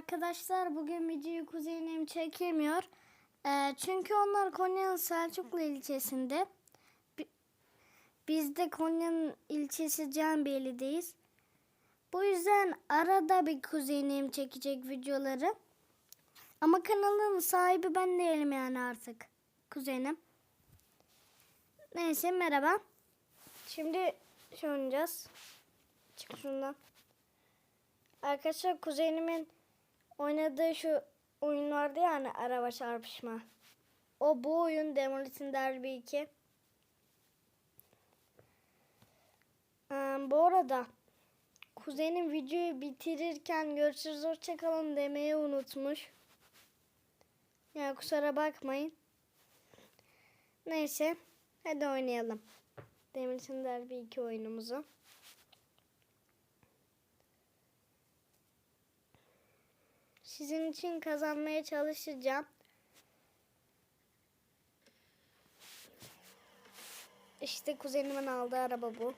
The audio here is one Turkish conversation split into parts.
Arkadaşlar bugün videoyu kuzenim çekemiyor. Ee, çünkü onlar Konya'nın Selçuklu ilçesinde. Bi- Biz de Konya'nın ilçesi Canbeyli'deyiz. Bu yüzden arada bir kuzenim çekecek videoları. Ama kanalın sahibi ben değilim yani artık. Kuzenim. Neyse merhaba. Şimdi şey oynayacağız. Çık şundan. Arkadaşlar kuzenimin oynadığı şu oyun vardı ya hani araba çarpışma. O bu oyun Demolition Derby 2. Ee, bu arada kuzenim videoyu bitirirken görüşürüz hoşçakalın demeyi unutmuş. Yani kusura bakmayın. Neyse hadi oynayalım. Demolition Derby 2 oyunumuzu. Sizin için kazanmaya çalışacağım. İşte kuzenimin aldığı araba bu.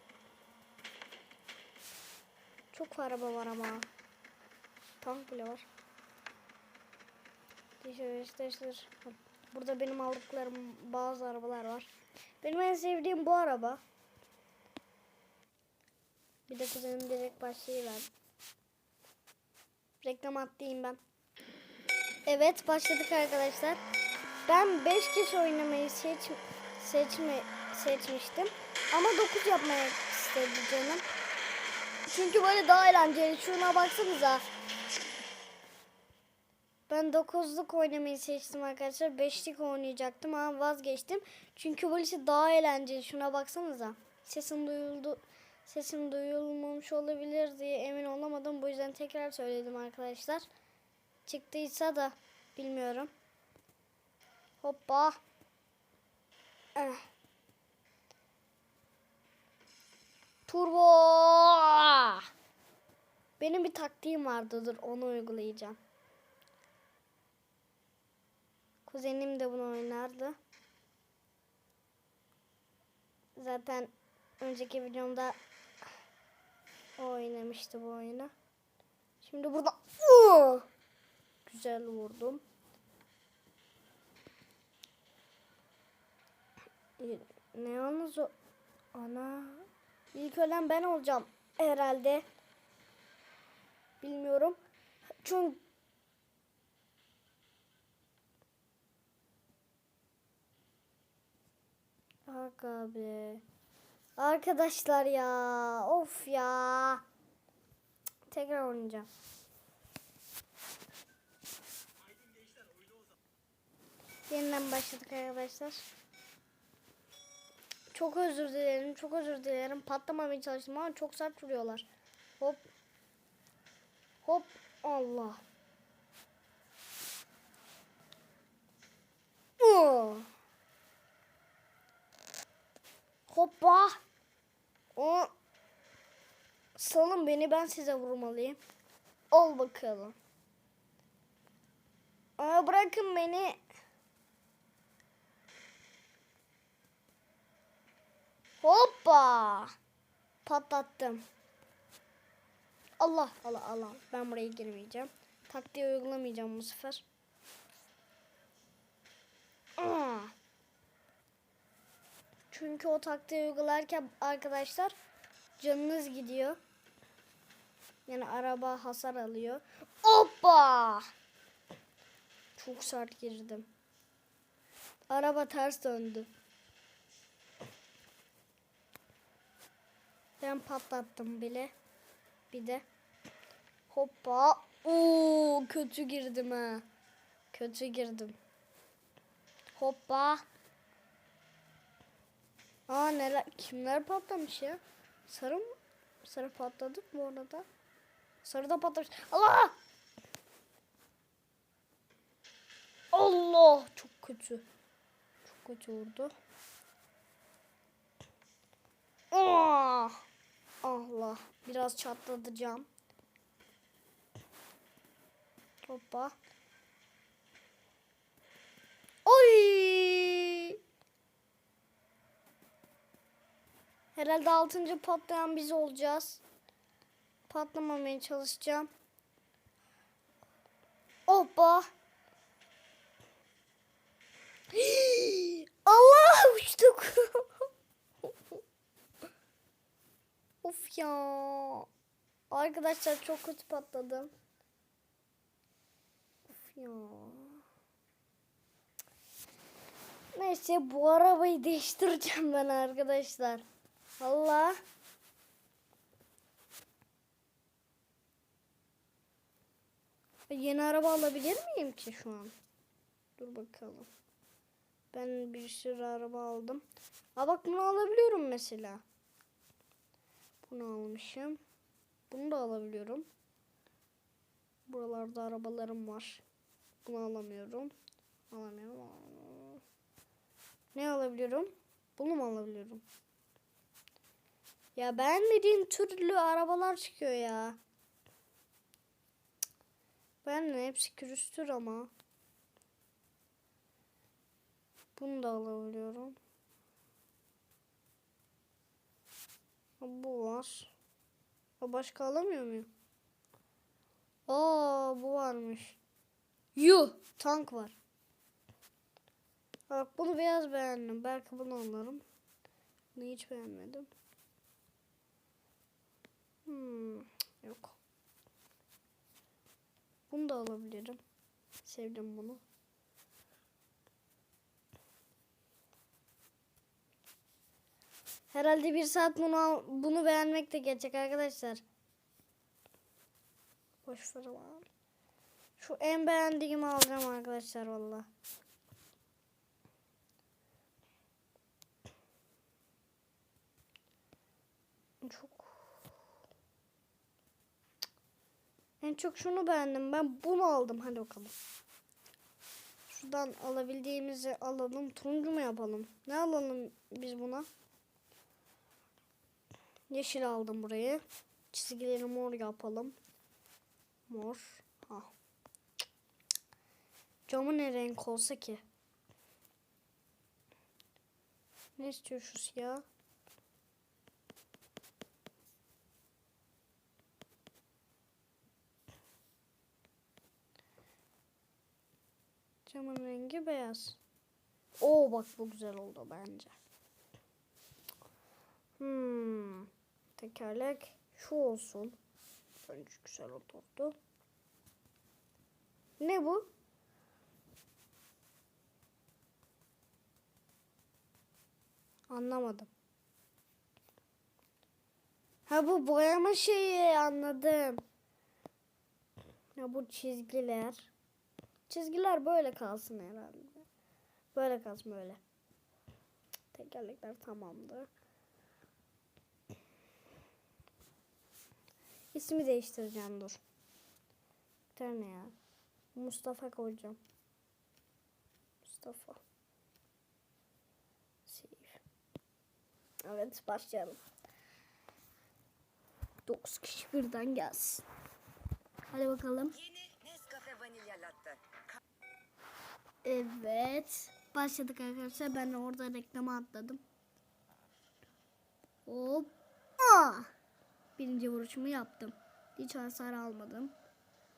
Çok araba var ama. Tank bile var. İşte. Burada benim aldıklarım bazı arabalar var. Benim en sevdiğim bu araba. Bir de kuzenim direkt başlayıver. Reklam attayım ben. Evet başladık arkadaşlar. Ben 5 kişi oynamayı seç, seçme, seçmiştim. Ama 9 yapmaya istedi canım. Çünkü böyle daha eğlenceli. Şuna baksanıza. Ben 9'luk oynamayı seçtim arkadaşlar. 5'lik oynayacaktım ama vazgeçtim. Çünkü böylesi daha eğlenceli. Şuna baksanıza. Sesim duyuldu. Sesim duyulmamış olabilir diye emin olamadım. Bu yüzden tekrar söyledim arkadaşlar. Çıktıysa da bilmiyorum. Hoppa. Eh. Turbo. Benim bir taktiğim vardı. Dur onu uygulayacağım. Kuzenim de bunu oynardı. Zaten önceki videomda o oynamıştı bu oyunu. Şimdi burada Uu! Güzel vurdum. Ne yalnız o ana ilk ölen ben olacağım herhalde. Bilmiyorum. Çünkü Aga be. Arkadaşlar ya. Of ya. Tekrar oynayacağım. Yeniden başladık arkadaşlar. Çok özür dilerim. Çok özür dilerim. Patlamamaya çalıştım ama çok sert vuruyorlar. Hop. Hop. Allah. Oo. Hoppa. O salın beni ben size vurmalıyım. Ol bakalım. Aa, bırakın beni. Hoppa. Patlattım. Allah Allah Allah. Ben buraya girmeyeceğim. Taktiği uygulamayacağım bu sefer. Aa. Çünkü o taktiği uygularken arkadaşlar canınız gidiyor. Yani araba hasar alıyor. Hoppa! Çok sert girdim. Araba ters döndü. Ben patlattım bile. Bir de hoppa. Oo kötü girdim ha. Kötü girdim. Hoppa. Aa neler kimler patlamış ya? Sarı mı? Sarı patladık bu arada. Sarı da patlamış. Allah! Allah! Çok kötü. Çok kötü vurdu. Ah! Allah biraz çatlatacağım. Hoppa. Oy! Herhalde altıncı patlayan biz olacağız. Patlamamaya çalışacağım. Hoppa. Allah uçtum. Of ya. Arkadaşlar çok kötü patladım. Of ya. Neyse bu arabayı değiştireceğim ben arkadaşlar. Allah. Yeni araba alabilir miyim ki şu an? Dur bakalım. Ben bir sürü araba aldım. Aa bak bunu alabiliyorum mesela. Bunu almışım. Bunu da alabiliyorum. Buralarda arabalarım var. Bunu alamıyorum. Alamıyorum. Ne alabiliyorum? Bunu mu alabiliyorum? Ya beğenmediğim türlü arabalar çıkıyor ya. Ben de hepsi külüstür ama. Bunu da alabiliyorum. Bu Ha, başka alamıyor muyum? Aa bu varmış. Yuh tank var. Bak bunu beyaz beğendim. Belki bunu alırım. Bunu hiç beğenmedim. Hmm, yok. Bunu da alabilirim. Sevdim bunu. Herhalde bir saat bunu bunu beğenmek de geçecek arkadaşlar. Boş ver lan. Şu en beğendiğimi alacağım arkadaşlar valla. Çok En çok şunu beğendim. Ben bunu aldım. Hadi bakalım. Şuradan alabildiğimizi alalım. Turuncu mu yapalım? Ne alalım biz buna? Yeşil aldım burayı. Çizgileri mor yapalım. Mor. Ha. Camı ne renk olsa ki? Ne istiyor şu siyah? Camın rengi beyaz. Oo bak bu güzel oldu bence. Hmm. Tekerlek şu olsun. Bence güzel oldu. Ne bu? Anlamadım. Ha bu boyama şeyi anladım. Ya bu çizgiler. Çizgiler böyle kalsın herhalde. Böyle kalsın böyle. Tekerlekler tamamdır. İsmi değiştireceğim dur. Bir tane ya. Mustafa koyacağım. Mustafa. Save. Evet başlayalım. 9 kişi birden gelsin. Hadi bakalım. Yeni Nescafe Vanilya Latte. Evet. Başladık arkadaşlar. Ben orada reklama atladım. Hop. Birinci vuruşumu yaptım. Hiç hasar almadım.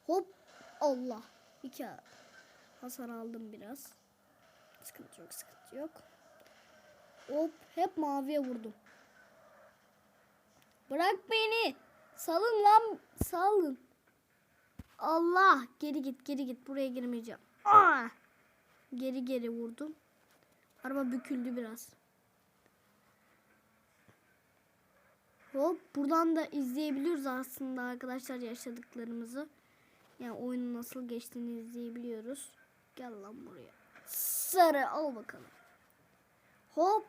Hop. Allah. İki hasar aldım biraz. Sıkıntı yok, sıkıntı yok. Hop. Hep maviye vurdum. Bırak beni. Salın lan. Salın. Allah. Geri git, geri git. Buraya girmeyeceğim. Aa! Geri geri vurdum. Araba büküldü biraz. Hop buradan da izleyebiliyoruz aslında arkadaşlar yaşadıklarımızı. Yani oyunun nasıl geçtiğini izleyebiliyoruz. Gel lan buraya. Sarı al bakalım. Hop.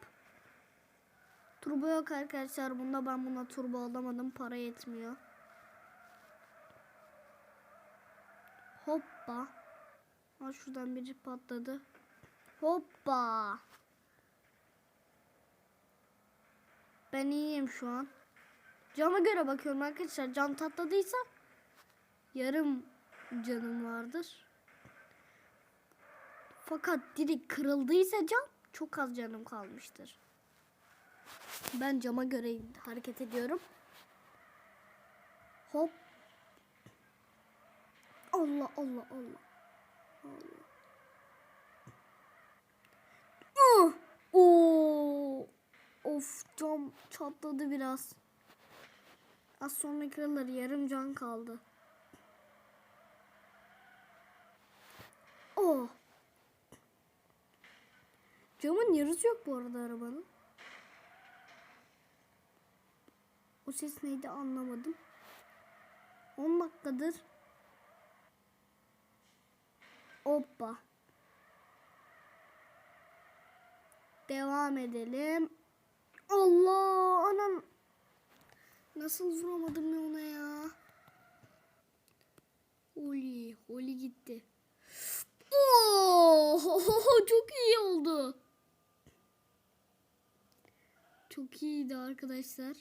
Turbo yok arkadaşlar. Bunda ben buna turbo alamadım. Para yetmiyor. Hoppa. Ha şuradan biri patladı. Hoppa. Ben iyiyim şu an. Cama göre bakıyorum arkadaşlar. Cam tatladıysa yarım canım vardır. Fakat direkt kırıldıysa cam çok az canım kalmıştır. Ben cama göre hareket ediyorum. Hop. Allah Allah Allah. Uh! Oo! Of cam çatladı biraz. Az sonra kırılır. Yarım can kaldı. Oh. Camın yarısı yok bu arada arabanın. O ses neydi anlamadım. 10 dakikadır. Hoppa. Devam edelim. Allah anam. Nasıl vuramadım ya ona ya? Oli, Oli gitti. Oo, çok iyi oldu. Çok iyiydi arkadaşlar.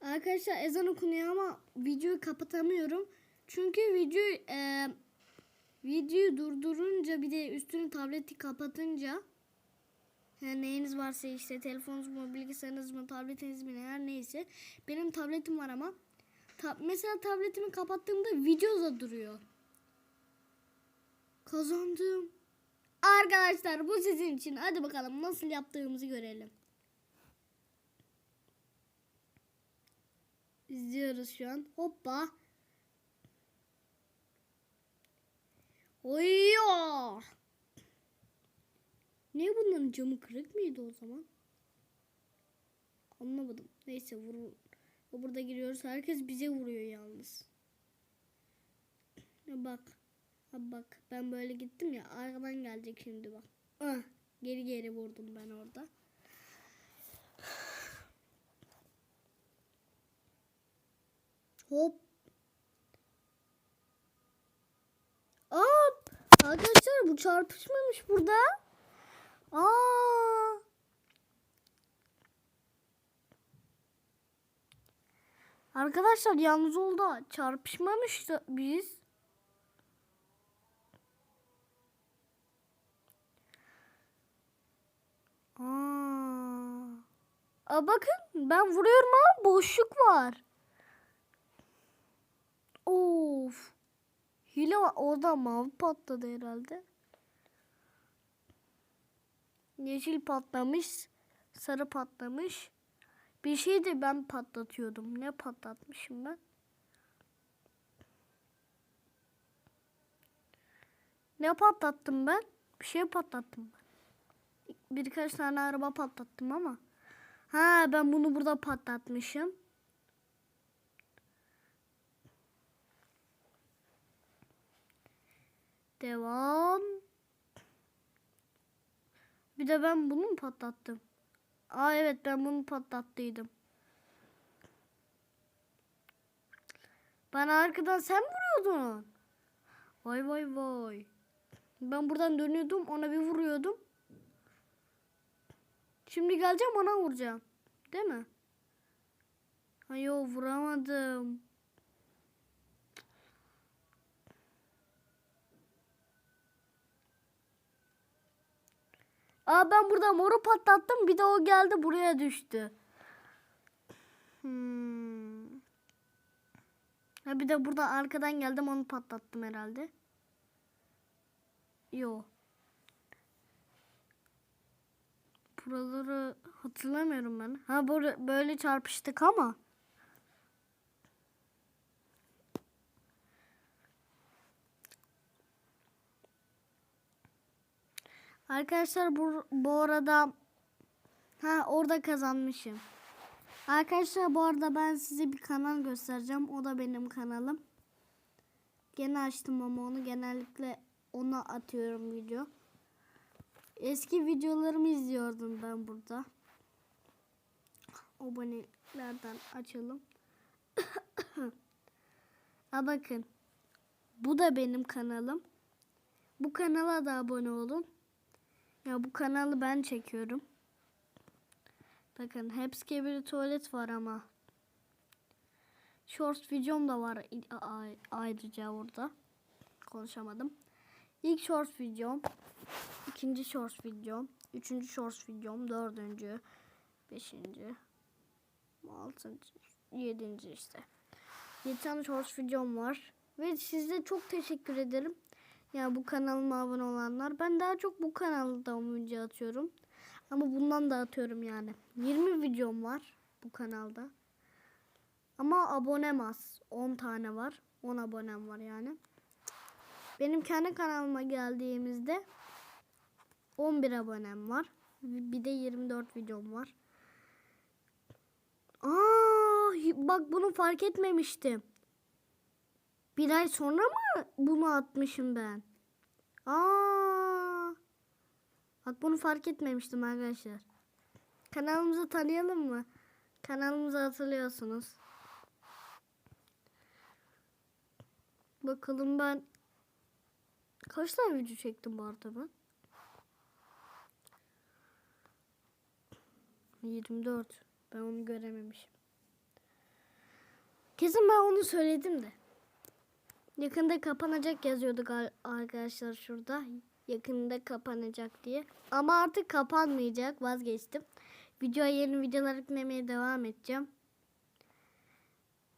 Arkadaşlar ezan okunuyor ama videoyu kapatamıyorum. Çünkü videoyu e, videoyu durdurunca bir de üstünü tableti kapatınca yani neyiniz varsa işte telefonunuz mu, bilgisayarınız mı, tabletiniz mi her neyse. Benim tabletim var ama ta- mesela tabletimi kapattığımda video duruyor. Kazandım. Arkadaşlar bu sizin için. Hadi bakalım nasıl yaptığımızı görelim. İzliyoruz şu an. Hoppa. Oyya. Ne bunların camı kırık mıydı o zaman? Anlamadım. Neyse vur. Burada giriyoruz. Herkes bize vuruyor yalnız. Ya bak. Ha bak ben böyle gittim ya arkadan gelecek şimdi bak. Ah, geri geri vurdum ben orada. Hop. Hop. Arkadaşlar bu çarpışmamış burada. Aa. Arkadaşlar yalnız oldu. Çarpışmamıştı biz. Aa. Aa bakın ben vuruyorum ama boşluk var. Of. Hile var. Orada mavi patladı herhalde. Yeşil patlamış. Sarı patlamış. Bir şey de ben patlatıyordum. Ne patlatmışım ben? Ne patlattım ben? Bir şey patlattım ben. Birkaç tane araba patlattım ama. Ha ben bunu burada patlatmışım. Devam. Bir de ben bunu mu patlattım? Aa evet ben bunu patlattıydım. Bana arkadan sen vuruyordun. Vay vay vay. Ben buradan dönüyordum ona bir vuruyordum. Şimdi geleceğim ona vuracağım. Değil mi? Ay yo vuramadım. Aa ben burada moru patlattım. Bir de o geldi buraya düştü. Hmm. Ha bir de burada arkadan geldim onu patlattım herhalde. Yo. Buraları hatırlamıyorum ben. Ha böyle çarpıştık ama. Arkadaşlar bu, bu arada ha orada kazanmışım. Arkadaşlar bu arada ben size bir kanal göstereceğim. O da benim kanalım. Gene açtım ama onu genellikle ona atıyorum video. Eski videolarımı izliyordum ben burada. Abonelerden açalım. ha bakın. Bu da benim kanalım. Bu kanala da abone olun. Ya bu kanalı ben çekiyorum. Bakın hepsi bir tuvalet var ama. Short videom da var ayrıca orada. Konuşamadım. İlk short videom, ikinci short videom, üçüncü short videom, dördüncü, beşinci, altıncı, yedinci işte. Yedi tane short videom var. Ve size çok teşekkür ederim. Ya bu kanalıma abone olanlar. Ben daha çok bu kanalda video atıyorum. Ama bundan da atıyorum yani. 20 videom var bu kanalda. Ama abonem az. 10 tane var. 10 abonem var yani. Benim kendi kanalıma geldiğimizde 11 abonem var. Bir de 24 videom var. Aa, bak bunu fark etmemiştim. Bir ay sonra mı bunu atmışım ben? Aa. Bak bunu fark etmemiştim arkadaşlar. Kanalımızı tanıyalım mı? Kanalımızı hatırlıyorsunuz. Bakalım ben kaç tane video çektim bu arada ben? 24. Ben onu görememişim. Kesin ben onu söyledim de. Yakında kapanacak yazıyordu arkadaşlar şurada. Yakında kapanacak diye. Ama artık kapanmayacak. Vazgeçtim. Videoya yeni videolar eklemeye devam edeceğim.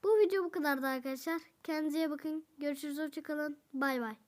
Bu video bu kadardı arkadaşlar. Kendinize bakın. Görüşürüz. Hoşçakalın. Bay bay.